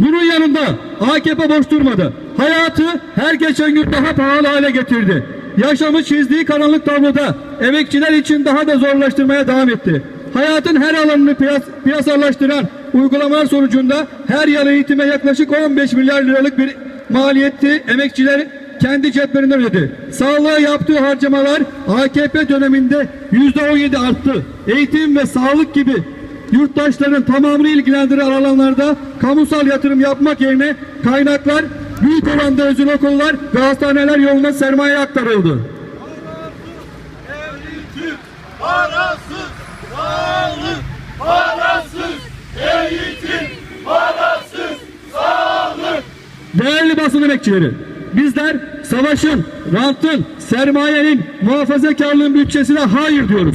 Bunun yanında AKP boş durmadı. Hayatı her geçen gün daha pahalı hale getirdi. Yaşamı çizdiği karanlık tabloda emekçiler için daha da zorlaştırmaya devam etti. Hayatın her alanını piyas piyasalaştıran uygulamalar sonucunda her yıl eğitime yaklaşık 15 milyar liralık bir maliyeti emekçiler kendi ceplerinden ödedi. Sağlığa yaptığı harcamalar AKP döneminde %17 arttı. Eğitim ve sağlık gibi yurttaşların tamamını ilgilendiren alanlarda kamusal yatırım yapmak yerine kaynaklar büyük oranda özel okullar ve hastaneler yoluna sermaye aktarıldı. Değerli basın emekçileri, bizler savaşın, rantın, sermayenin, muhafazakarlığın bütçesine hayır diyoruz.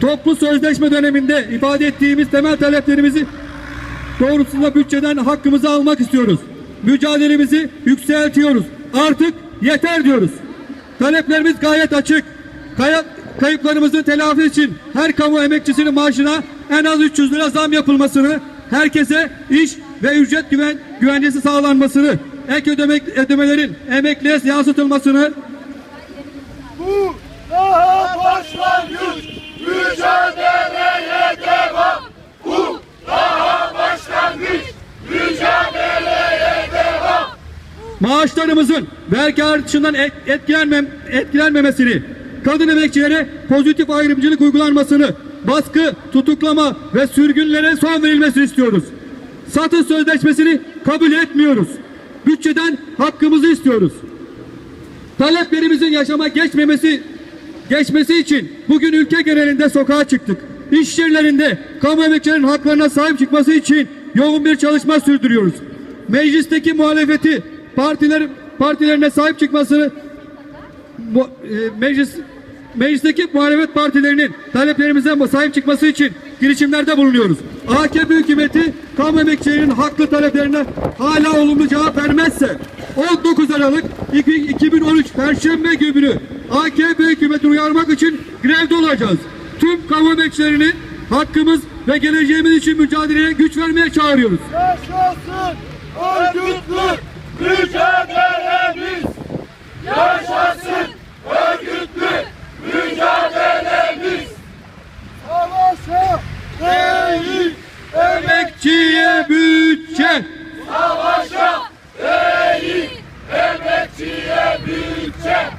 Toplu sözleşme döneminde ifade ettiğimiz temel taleplerimizi doğrultusunda bütçeden hakkımızı almak istiyoruz. Mücadelemizi yükseltiyoruz. Artık yeter diyoruz. Taleplerimiz gayet açık. Kaya- kayıplarımızın telafi için her kamu emekçisinin maaşına en az 300 lira zam yapılmasını, herkese iş ve ücret güven, güvencesi sağlanmasını, ek ödemek, ödemelerin emekliye yansıtılmasını, Bu daha başlangıç, mücadeleye devam. Bu daha başlangıç, mücadeleye devam. Maaşlarımızın vergi artışından et- etkilenmem, etkilenmemesini, kadın emekçilere pozitif ayrımcılık uygulanmasını, baskı, tutuklama ve sürgünlere son verilmesini istiyoruz. Satış sözleşmesini kabul etmiyoruz. Bütçeden hakkımızı istiyoruz. Taleplerimizin yaşama geçmemesi geçmesi için bugün ülke genelinde sokağa çıktık. İş yerlerinde kamu emekçilerin haklarına sahip çıkması için yoğun bir çalışma sürdürüyoruz. Meclisteki muhalefeti partiler partilerine sahip çıkmasını bu, e, meclis meclisteki muhalefet partilerinin taleplerimize sahip çıkması için girişimlerde bulunuyoruz. AKP hükümeti kamu emekçilerinin haklı taleplerine hala olumlu cevap vermezse 19 Aralık 2013 Perşembe günü AKP hükümeti uyarmak için grevde olacağız. Tüm kamu emekçilerini hakkımız ve geleceğimiz için mücadeleye güç vermeye çağırıyoruz. Yaşasın örgütlü mücadelemiz yaşasın örgütlü mücadelemiz. Savaşa değil emekçiye bütçe. Savaşa değil emekçiye bütçe.